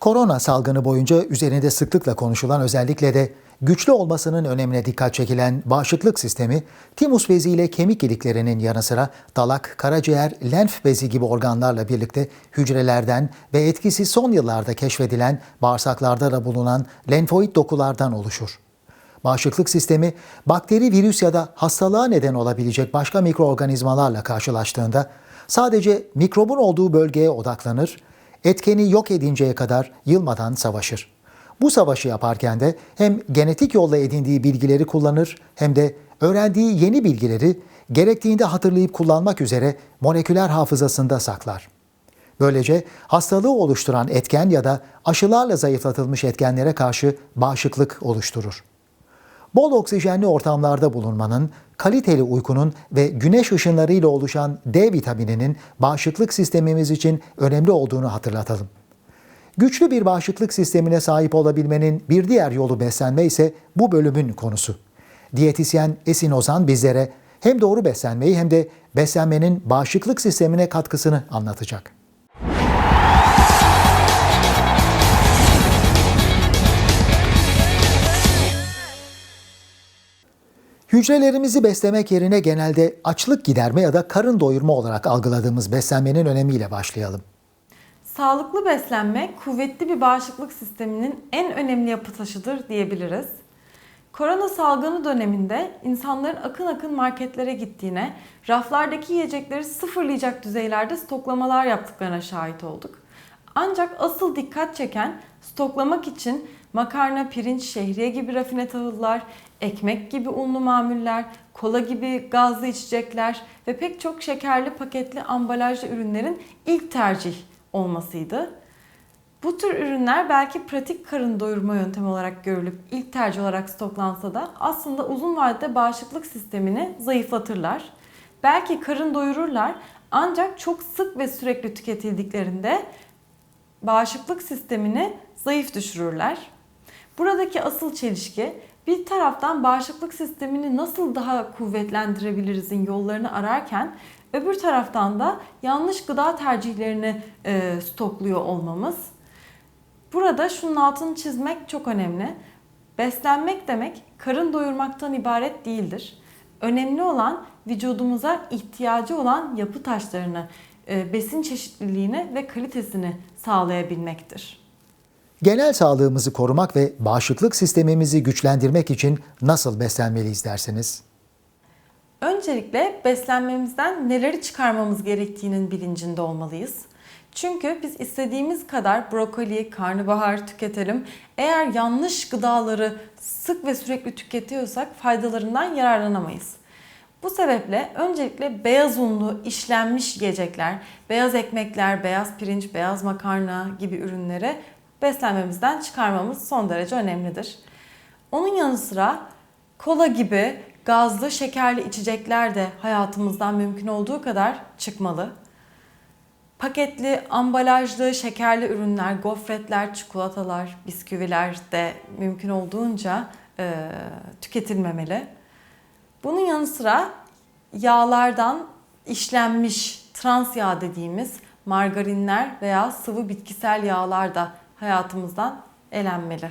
Korona salgını boyunca üzerinde sıklıkla konuşulan özellikle de güçlü olmasının önemine dikkat çekilen bağışıklık sistemi, timus bezi ile kemik iliklerinin yanı sıra dalak, karaciğer, lenf bezi gibi organlarla birlikte hücrelerden ve etkisi son yıllarda keşfedilen bağırsaklarda da bulunan lenfoid dokulardan oluşur. Bağışıklık sistemi bakteri, virüs ya da hastalığa neden olabilecek başka mikroorganizmalarla karşılaştığında sadece mikrobun olduğu bölgeye odaklanır, etkeni yok edinceye kadar yılmadan savaşır. Bu savaşı yaparken de hem genetik yolla edindiği bilgileri kullanır hem de öğrendiği yeni bilgileri gerektiğinde hatırlayıp kullanmak üzere moleküler hafızasında saklar. Böylece hastalığı oluşturan etken ya da aşılarla zayıflatılmış etkenlere karşı bağışıklık oluşturur. Bol oksijenli ortamlarda bulunmanın, kaliteli uykunun ve güneş ışınlarıyla oluşan D vitamininin bağışıklık sistemimiz için önemli olduğunu hatırlatalım. Güçlü bir bağışıklık sistemine sahip olabilmenin bir diğer yolu beslenme ise bu bölümün konusu. Diyetisyen Esin Ozan bizlere hem doğru beslenmeyi hem de beslenmenin bağışıklık sistemine katkısını anlatacak. Hücrelerimizi beslemek yerine genelde açlık giderme ya da karın doyurma olarak algıladığımız beslenmenin önemiyle başlayalım. Sağlıklı beslenme, kuvvetli bir bağışıklık sisteminin en önemli yapı taşıdır diyebiliriz. Korona salgını döneminde insanların akın akın marketlere gittiğine, raflardaki yiyecekleri sıfırlayacak düzeylerde stoklamalar yaptıklarına şahit olduk. Ancak asıl dikkat çeken stoklamak için makarna, pirinç, şehriye gibi rafine tahıllar, ekmek gibi unlu mamuller, kola gibi gazlı içecekler ve pek çok şekerli paketli ambalajlı ürünlerin ilk tercih olmasıydı. Bu tür ürünler belki pratik karın doyurma yöntemi olarak görülüp ilk tercih olarak stoklansa da aslında uzun vadede bağışıklık sistemini zayıflatırlar. Belki karın doyururlar ancak çok sık ve sürekli tüketildiklerinde bağışıklık sistemini zayıf düşürürler. Buradaki asıl çelişki bir taraftan bağışıklık sistemini nasıl daha kuvvetlendirebilirizin yollarını ararken öbür taraftan da yanlış gıda tercihlerini e, stokluyor olmamız. Burada şunun altını çizmek çok önemli. Beslenmek demek karın doyurmaktan ibaret değildir. Önemli olan vücudumuza ihtiyacı olan yapı taşlarını, e, besin çeşitliliğini ve kalitesini sağlayabilmektir. Genel sağlığımızı korumak ve bağışıklık sistemimizi güçlendirmek için nasıl beslenmeliyiz dersiniz? Öncelikle beslenmemizden neleri çıkarmamız gerektiğinin bilincinde olmalıyız. Çünkü biz istediğimiz kadar brokoli, karnabahar tüketelim. Eğer yanlış gıdaları sık ve sürekli tüketiyorsak faydalarından yararlanamayız. Bu sebeple öncelikle beyaz unlu işlenmiş yiyecekler, beyaz ekmekler, beyaz pirinç, beyaz makarna gibi ürünleri beslenmemizden çıkarmamız son derece önemlidir. Onun yanı sıra kola gibi gazlı, şekerli içecekler de hayatımızdan mümkün olduğu kadar çıkmalı. Paketli, ambalajlı, şekerli ürünler, gofretler, çikolatalar, bisküviler de mümkün olduğunca e, tüketilmemeli. Bunun yanı sıra yağlardan işlenmiş trans yağ dediğimiz margarinler veya sıvı bitkisel yağlar da hayatımızdan elenmeli.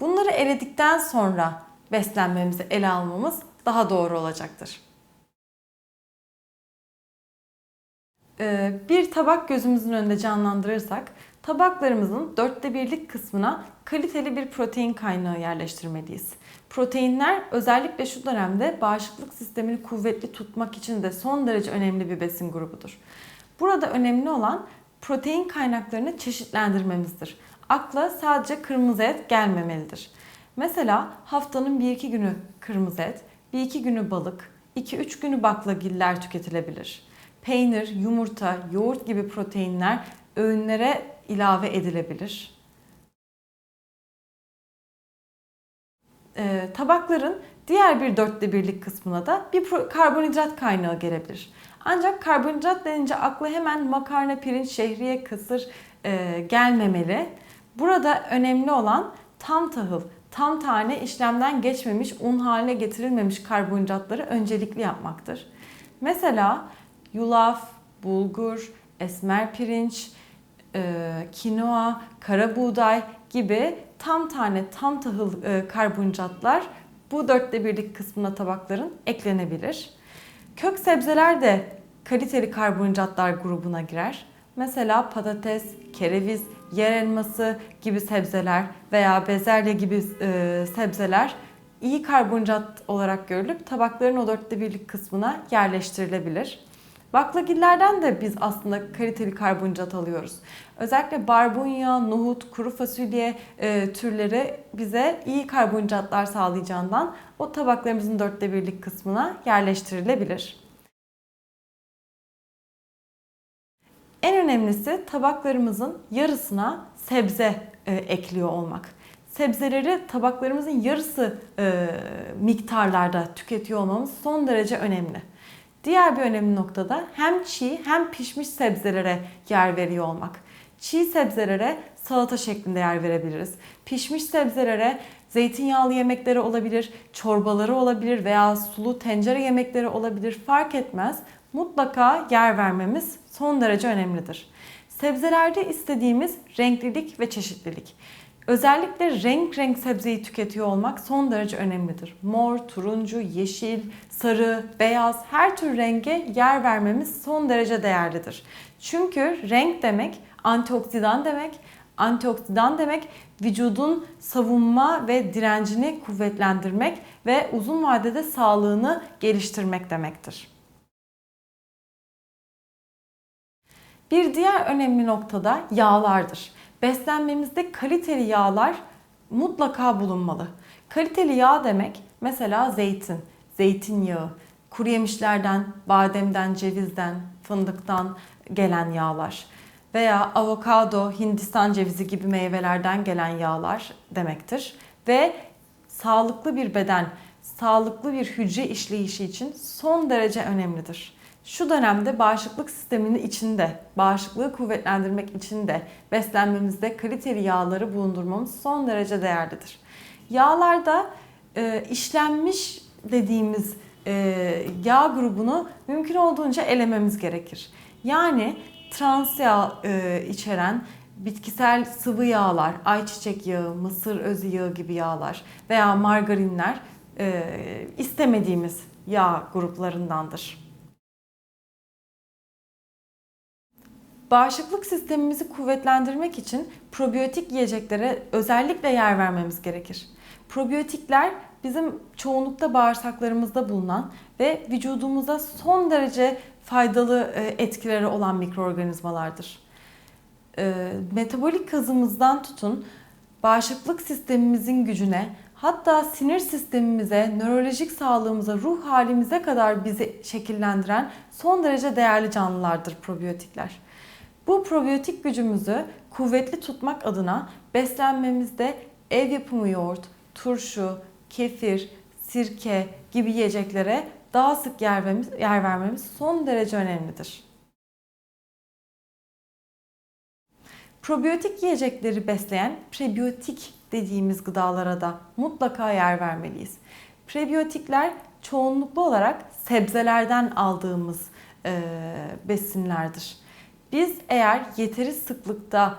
Bunları eledikten sonra beslenmemizi ele almamız daha doğru olacaktır. Ee, bir tabak gözümüzün önünde canlandırırsak tabaklarımızın dörtte birlik kısmına kaliteli bir protein kaynağı yerleştirmeliyiz. Proteinler özellikle şu dönemde bağışıklık sistemini kuvvetli tutmak için de son derece önemli bir besin grubudur. Burada önemli olan protein kaynaklarını çeşitlendirmemizdir. Akla sadece kırmızı et gelmemelidir. Mesela haftanın 1-2 günü kırmızı et, 1-2 günü balık, 2-3 günü baklagiller tüketilebilir. Peynir, yumurta, yoğurt gibi proteinler öğünlere ilave edilebilir. Ee, tabakların diğer bir dörtte birlik kısmına da bir karbonhidrat kaynağı gelebilir. Ancak karbonhidrat denince akla hemen makarna, pirinç, şehriye, kısır e, gelmemeli. Burada önemli olan tam tahıl, tam tane işlemden geçmemiş, un haline getirilmemiş karbonhidratları öncelikli yapmaktır. Mesela yulaf, bulgur, esmer pirinç, e, kinoa, kara buğday gibi tam tane, tam tahıl e, karbonhidratlar bu dörtte birlik kısmına tabakların eklenebilir. Kök sebzeler de kaliteli karbonhidratlar grubuna girer. Mesela patates, kereviz, yer elması gibi sebzeler veya bezelye gibi e, sebzeler iyi karbonhidrat olarak görülüp tabakların o dörtte birlik kısmına yerleştirilebilir. Baklagillerden de biz aslında kaliteli karbonhidrat alıyoruz. Özellikle barbunya, nohut, kuru fasulye e, türleri bize iyi karbonhidratlar sağlayacağından o tabaklarımızın dörtte birlik kısmına yerleştirilebilir. En önemlisi tabaklarımızın yarısına sebze e, ekliyor olmak. Sebzeleri tabaklarımızın yarısı e, miktarlarda tüketiyor olmamız son derece önemli. Diğer bir önemli noktada hem çiğ hem pişmiş sebzelere yer veriyor olmak. Çiğ sebzelere salata şeklinde yer verebiliriz. Pişmiş sebzelere zeytinyağlı yemekleri olabilir, çorbaları olabilir veya sulu tencere yemekleri olabilir fark etmez. Mutlaka yer vermemiz son derece önemlidir. Sebzelerde istediğimiz renklilik ve çeşitlilik. Özellikle renk renk sebzeyi tüketiyor olmak son derece önemlidir. Mor, turuncu, yeşil, sarı, beyaz her tür renge yer vermemiz son derece değerlidir. Çünkü renk demek antioksidan demek. Antioksidan demek vücudun savunma ve direncini kuvvetlendirmek ve uzun vadede sağlığını geliştirmek demektir. Bir diğer önemli noktada yağlardır. Beslenmemizde kaliteli yağlar mutlaka bulunmalı. Kaliteli yağ demek mesela zeytin, zeytinyağı, kuru yemişlerden, bademden, cevizden, fındıktan gelen yağlar veya avokado, hindistan cevizi gibi meyvelerden gelen yağlar demektir. Ve sağlıklı bir beden, sağlıklı bir hücre işleyişi için son derece önemlidir. Şu dönemde bağışıklık sisteminin içinde, bağışıklığı kuvvetlendirmek için de beslenmemizde kaliteli yağları bulundurmamız son derece değerlidir. Yağlarda e, işlenmiş dediğimiz e, yağ grubunu mümkün olduğunca elememiz gerekir. Yani trans yağ e, içeren bitkisel sıvı yağlar, ayçiçek yağı, mısır özü yağı gibi yağlar veya margarinler e, istemediğimiz yağ gruplarındandır. Bağışıklık sistemimizi kuvvetlendirmek için probiyotik yiyeceklere özellikle yer vermemiz gerekir. Probiyotikler bizim çoğunlukta bağırsaklarımızda bulunan ve vücudumuza son derece faydalı e, etkileri olan mikroorganizmalardır. E, metabolik hızımızdan tutun bağışıklık sistemimizin gücüne, hatta sinir sistemimize, nörolojik sağlığımıza, ruh halimize kadar bizi şekillendiren son derece değerli canlılardır probiyotikler. Bu probiyotik gücümüzü kuvvetli tutmak adına beslenmemizde ev yapımı yoğurt, turşu, kefir, sirke gibi yiyeceklere daha sık yer vermemiz, yer vermemiz son derece önemlidir. Probiyotik yiyecekleri besleyen prebiyotik dediğimiz gıdalara da mutlaka yer vermeliyiz. Prebiyotikler çoğunluklu olarak sebzelerden aldığımız e, besinlerdir. Biz eğer yeteri sıklıkta,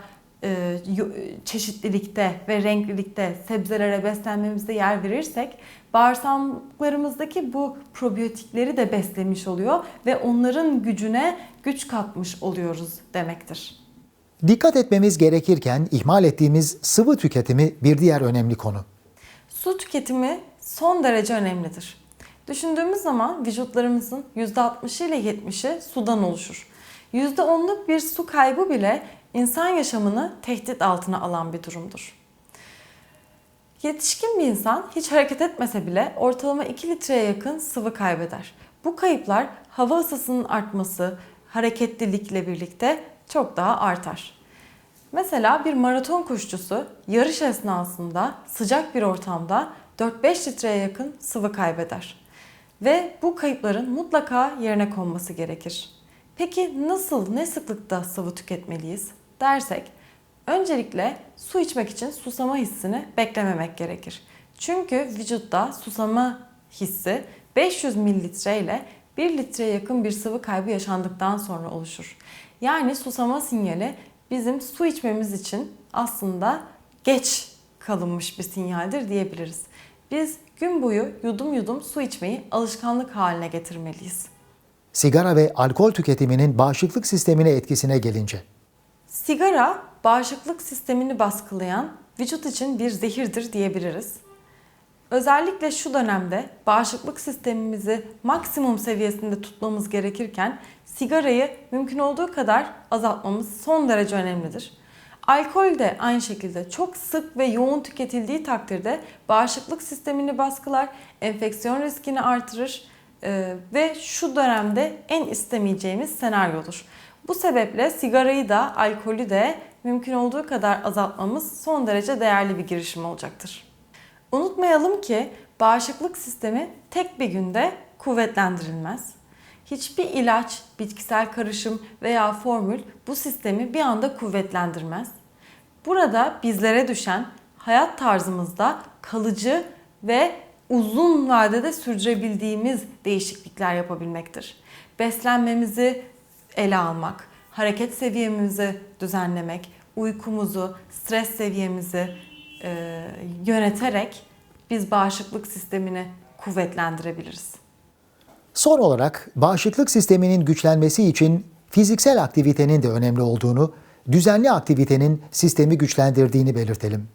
çeşitlilikte ve renklilikte sebzelere beslenmemizde yer verirsek bağırsaklarımızdaki bu probiyotikleri de beslemiş oluyor ve onların gücüne güç katmış oluyoruz demektir. Dikkat etmemiz gerekirken ihmal ettiğimiz sıvı tüketimi bir diğer önemli konu. Su tüketimi son derece önemlidir. Düşündüğümüz zaman vücutlarımızın %60 ile 70'i sudan oluşur. %10'luk bir su kaybı bile insan yaşamını tehdit altına alan bir durumdur. Yetişkin bir insan hiç hareket etmese bile ortalama 2 litreye yakın sıvı kaybeder. Bu kayıplar hava ısısının artması, hareketlilikle birlikte çok daha artar. Mesela bir maraton koşucusu yarış esnasında sıcak bir ortamda 4-5 litreye yakın sıvı kaybeder. Ve bu kayıpların mutlaka yerine konması gerekir. Peki nasıl, ne sıklıkta sıvı tüketmeliyiz dersek, öncelikle su içmek için susama hissini beklememek gerekir. Çünkü vücutta susama hissi 500 mililitre ile 1 litreye yakın bir sıvı kaybı yaşandıktan sonra oluşur. Yani susama sinyali bizim su içmemiz için aslında geç kalınmış bir sinyaldir diyebiliriz. Biz gün boyu yudum yudum su içmeyi alışkanlık haline getirmeliyiz. Sigara ve alkol tüketiminin bağışıklık sistemine etkisine gelince. Sigara bağışıklık sistemini baskılayan vücut için bir zehirdir diyebiliriz. Özellikle şu dönemde bağışıklık sistemimizi maksimum seviyesinde tutmamız gerekirken sigarayı mümkün olduğu kadar azaltmamız son derece önemlidir. Alkol de aynı şekilde çok sık ve yoğun tüketildiği takdirde bağışıklık sistemini baskılar, enfeksiyon riskini artırır e, ve şu dönemde en istemeyeceğimiz senaryodur. Bu sebeple sigarayı da alkolü de mümkün olduğu kadar azaltmamız son derece değerli bir girişim olacaktır. Unutmayalım ki bağışıklık sistemi tek bir günde kuvvetlendirilmez. Hiçbir ilaç, bitkisel karışım veya formül bu sistemi bir anda kuvvetlendirmez. Burada bizlere düşen hayat tarzımızda kalıcı ve uzun vadede sürdürebildiğimiz değişiklikler yapabilmektir. Beslenmemizi ele almak, hareket seviyemizi düzenlemek, uykumuzu, stres seviyemizi e, yöneterek biz bağışıklık sistemini kuvvetlendirebiliriz. Son olarak bağışıklık sisteminin güçlenmesi için fiziksel aktivitenin de önemli olduğunu, düzenli aktivitenin sistemi güçlendirdiğini belirtelim.